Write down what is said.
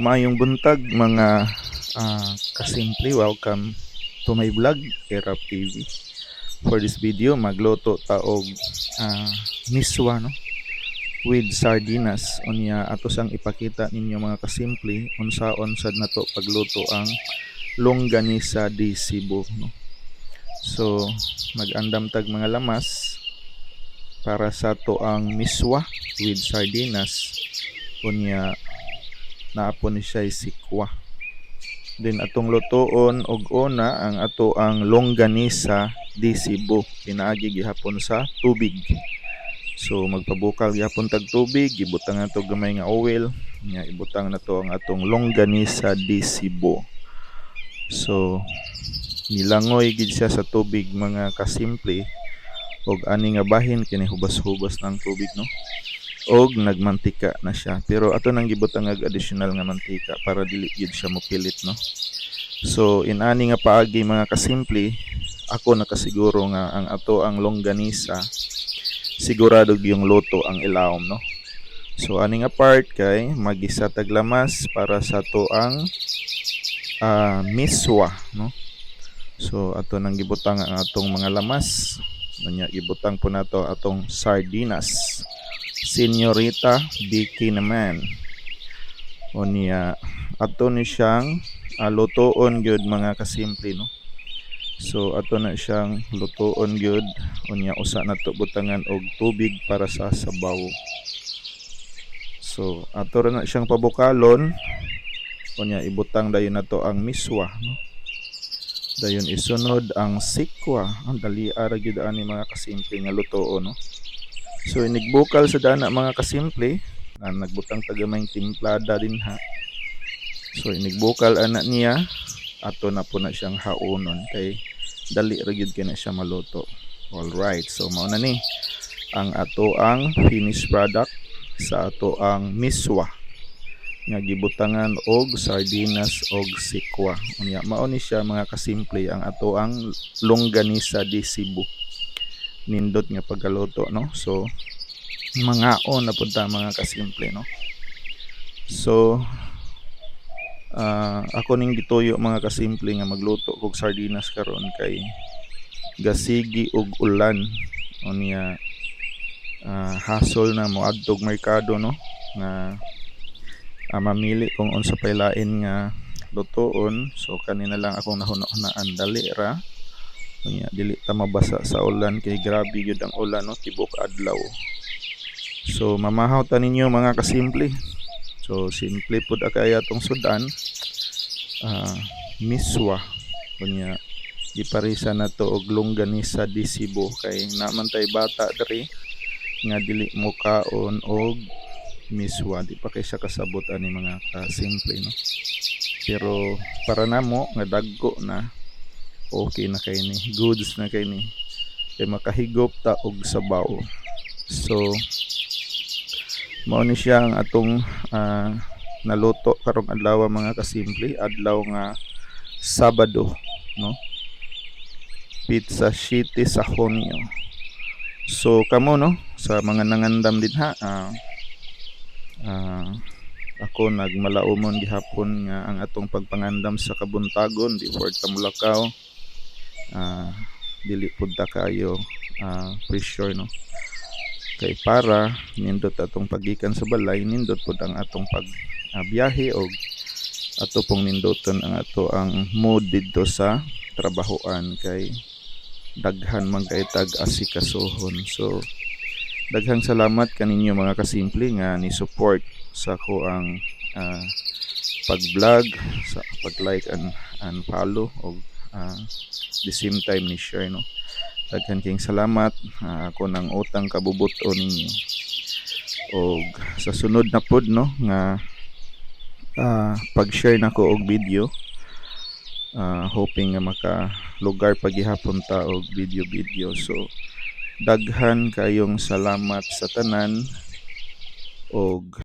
Mayong buntag mga ah, kasimple, welcome to my vlog, Erap TV. For this video, magluto ta og ah, miswa no with sardinas unya ato sang ipakita ninyo mga kasimple unsaon sad nato pagluto ang longganisa di Cebu no. So mag-andam tag mga lamas para sa to ang miswa with sardinas unya naapon ni siya sikwa. Then atong lutoon og una ang ato ang longganisa di Cebu pinaagi gihapon sa tubig. So magpabukal gihapon tag tubig, ibutang nato gamay nga oil, nya ibutang nato ang atong longganisa di Cebu. So nilangoy gid siya sa tubig mga kasimple og ani nga bahin kini hubas-hubas ng tubig no og nagmantika na siya. Pero ato nang gibutang ag additional nga mantika para dili gid siya mopilit no? So inani nga paagi mga kasimple ako nakasiguro nga ang ato ang longganisa sigurado yung luto ang ilawom no? So ani nga part kay magisa tag lamas para sa to ang ah, miswa no? So ato nang gibutang ang atong mga lamas. Unya ibutang po nato atong sardinas Senyorita Vicky naman. O niya, ato ni siyang ah, lutoon gyud mga kasimple no. So ato na siyang lutoon gyud unya usa na to butangan og tubig para sa sabaw. So ato ra na siyang pabukalon unya ibutang dayon nato ang miswa no. Dayon isunod ang sikwa. Ang dali ara gyud ani mga kasimple nga lutoon no. So inigbukal sa dana mga kasimple na nagbutang tagamay timplada din ha. So inigbukal ana niya ato na po na siyang haunon kay dali ra gyud kay na siya maluto. All right. So mao na ni ang ato ang finished product sa ato ang miswa nga gibutangan og sardinas og sikwa. Unya mao ni siya mga kasimple ang ato ang longganisa di Cebu nindot nga pagkaluto no? So mga on na punta mga kasimple no? So ah, ako ning gituyo mga kasimple nga magluto kog sardinas karon kay gasigi og ulan. O niya ah, hasol na mo adtog merkado no? Nga ah, mamili kung unsa pay lain nga lutoon. So kanina lang akong nahuno-hunaan dali ra Unya, dili ta mabasa sa ulan kay grabe gyud ang ulan no tibok adlaw. So mamahaw ta ninyo mga kasimple. So simple pud kaya atong sudan. Ah, miswa. Unya giparisa na to og longganisa di Cebu kay naman tay bata diri nga dili mo kaon og miswa di pa kay siya kasabot ani mga kasimple no. Pero para namo nga dagko na okay na kay ni. Goods na kay ni. Kay makahigop ta og sabaw. So mao ni siya ang atong ah, naluto karong adlaw mga kasimple. Adlaw nga Sabado no? Pizza city sa Honyo so kamo no? Sa mga nangandam din ha ah, ah, ako nagmalaumon gihapon nga ang atong pagpangandam sa kabuntagon before ta ah dili pud ta kayo ah pressure no? Kay para nindot atong pagikan sa balay nindot pud ang atong pag ah, biyahe og ato pong nindoton ang ato ang mood didto sa trabahoan kay daghan man kay tag asikasuhon so daghang salamat kaninyo mga kasimple nga ni support sa ko ang ah, pag-vlog sa pag-like and, and follow og ah, the same time ni share no? Daghan king salamat Ah, ako nang utang kabubuto ninyo. Og sa sunod na pod no? Nga ah, pag-share nako og video. Ah, hoping nga maka lugar pagihapon ta og video video so daghan kayong salamat sa tanan. Og